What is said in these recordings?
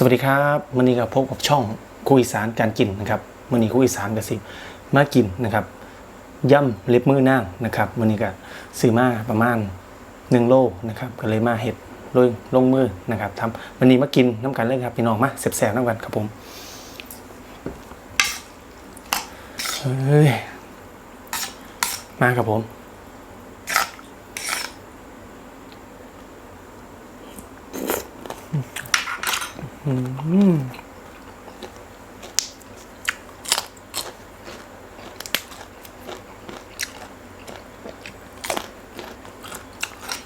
สวัสดีครับวันนี้ก็พบกับช่องคุยสารการกินนะครับวันนี้คุยสารกสิมากินนะครับย่ำเล็บมือนางนะครับวันนี้ก็ซื้อมาประมาณ1โลนะครับก็เลยมาเห็ดโดยลงมือนะครับทำวันนี้มากินน้ำกันเลยครับพี่น้องมาแสบๆน้ำกันครับผมเฮ้ยมาครับผม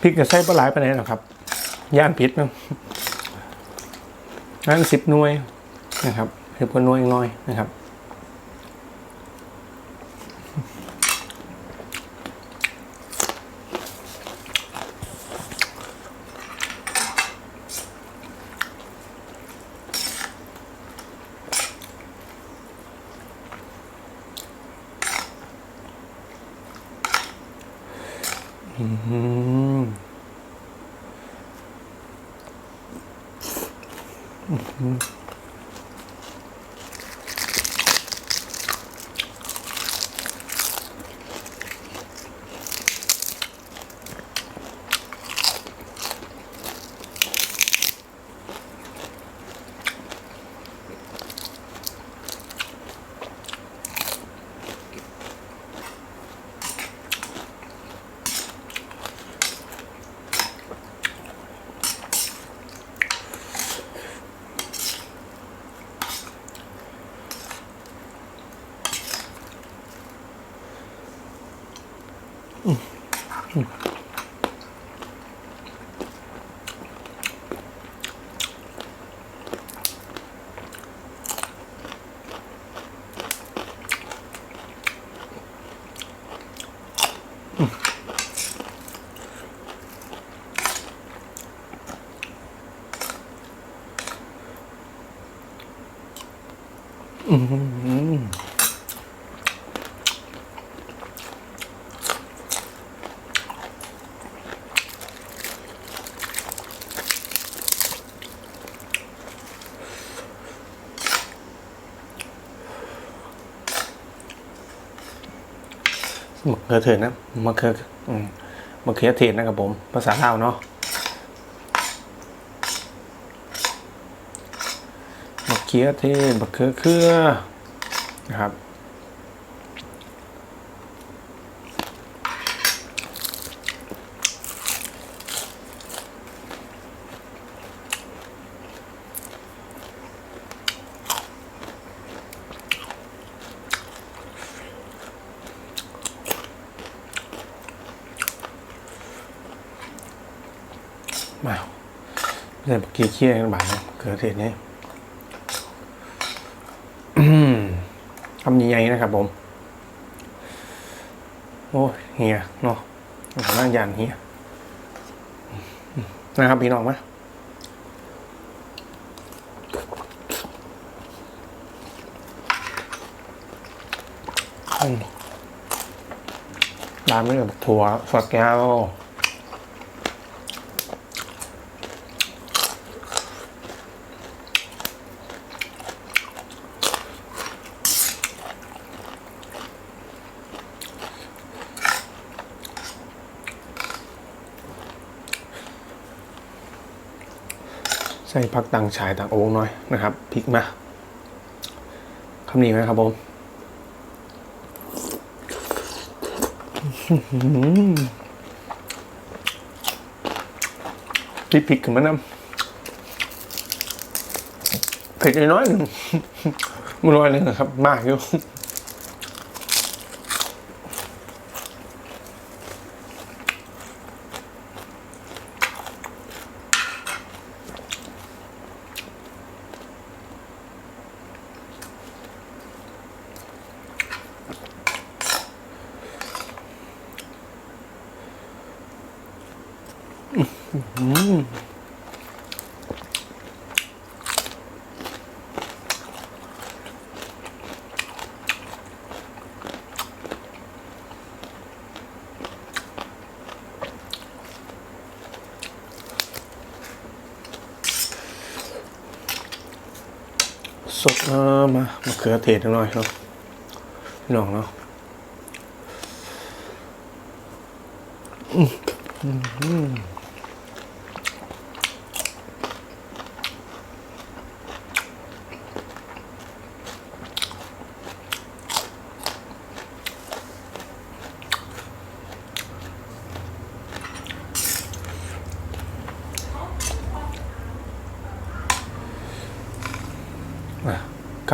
พริกจะใส่ปลาไหลไปไหนหรอครับ ย่านพิษนะงั้นสิบหน่วยนะครับเพิ่มกว่าหน่วยน้อยนะครับ 嗯哼。 อืม มะเขือเทศนะมะเขือมมะเขือเทศนะครับผม ภาษาลาวเนาะมะเขือเทศมะเขือเครือนะครับ เรื่อกี้เคี่ยกันบ่ายเกิดเหตุนี้ทำยังไงนะครับผม โอ้ยเฮียเนาะนั่งยานเฮียนะครับพี่น้องมาอืมร้านไม่กับถั่วฝักแก้ว ใส่ผักต่างฉายต่างโอ่งหน่อยนะครับพริกมาคำนี้ไหมครับผมพริกพริกขึ้นมาน้ำเผ็ดน้อยหนึ่งมันน้อยหนึ่งนะครับ มากอยู่ สดเนามามาเขือเทศหน่อยเนาะพี่น้องเนาะอืม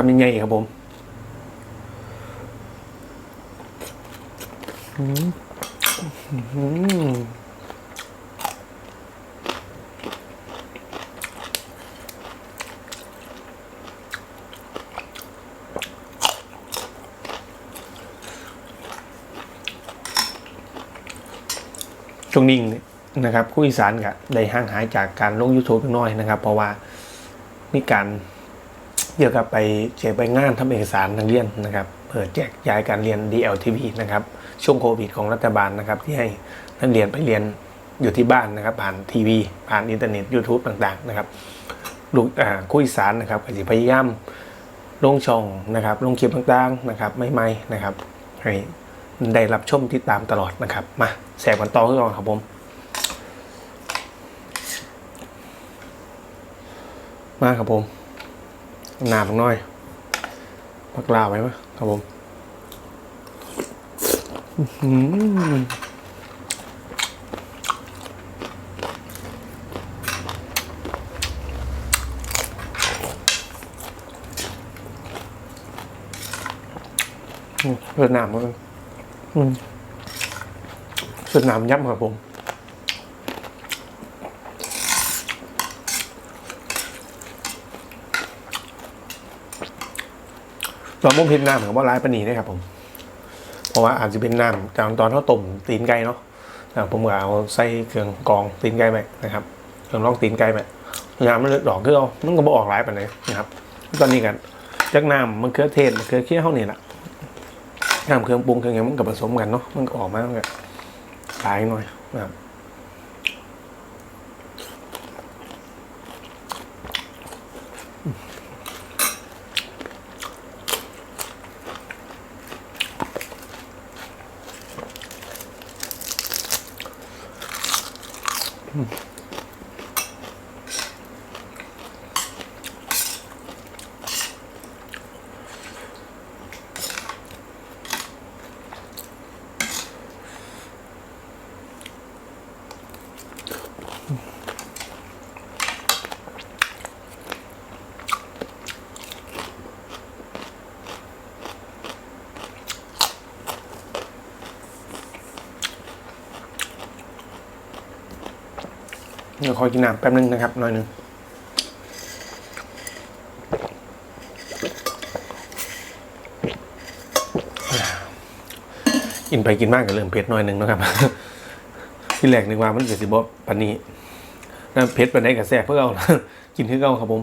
คำยังไงครับผมช่วงนี้นะครับผู้อีสานก็ได้ห่างหายจากการลง YouTube น้อยนะครับ เพราะว่ามีการ เกี่ยวกับไปเขียนไปงานทำเอกสารนักเรียนนะครับเปิดแจกย้ายการเรียน DLTV นะครับช่วงโควิดของรัฐบาลนะครับที่ให้นักเรียนไปเรียนอยู่ที่บ้านนะครับ ผ่านทีวี ผ่านอินเทอร์เน็ต YouTube ต่างๆนะครับลูกอ่าคู่อีสานนะครับก็จะพยายามลงช่องนะครับลงคลิปต่างๆนะครับไม่ไม่ๆนะครับให้ได้รับชมติดตามตลอดนะครับ มาแสบกันต่อขึ้นก่อนครับผม มาครับผม หนาบน้อยปักลาไว้ไหมครับผมเลือดหนามมันเลือดหนามยับครับผม ตอนมุ้งพิมน้ำของว่าร้ายปนีนะครับผม เพราะว่าอาจจะเป็นน้ำจากตอนเขาต้มตีนไก่เนาะผมก็เอาใส่เครื่องกองตีนไก่ไปนะครับเครื่องรองตีนไก่ไปน้ำมันเลือดดอกคือเอามันก็บอออกหลายปานเลยนะครับ ตอนนี้กันจากน้ำมันเครือเทศมันเครือเคี่ยวเขานี่แหละน้ำเครื่องปรุงเครื่องอย่างมันก็ผสมกันเนาะมันก็ออกมามันก็หลายหน่อยนะครับ เดี๋ยวคอยกินน้ำแป๊บนึงนะครับหน่อยหนึงกินไปกินมากก็เริ่มเผ็ดหน่อยหนึงนะครับที่แรกนึกว่ามันเกิดสิบปันนี้นั่นเผ็ดไปไหนกับแซ่บเพื่อเอากินคือเอาครับผม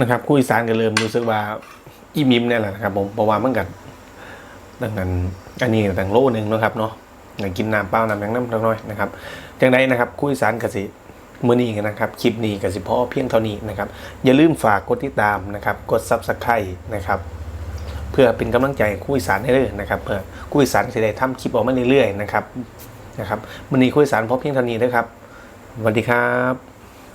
นะครับคุยอีสานก็เริ่มรู้สึกว่าอีมิมเนี่ยแหละนะครับผมเพราะว่ามันกันดังนั้นอันนี้ต่างโลหนึ่งนะครับเนาะอย่างกินน้ำเปล่าน้ำยังน้ำน้อยนะครับอย่างไดนะครับคุยอีสานกสิมือนี้นะครับคลิปนี้กสิพ่อเพียงเท่านี้นะครับอย่าลืมฝากกดติดตามนะครับ กดซับสไครต์นะครับ เพื่อเป็นกำลังใจคุยสารให้เรื่อยนะครับเพื่อคุยสารจะได้ทำคลิปออกมาเรื่อยๆนะครับนะครับมันนี้คุยสารพบเพียงเท่านี้นะครับสวัสดีครับ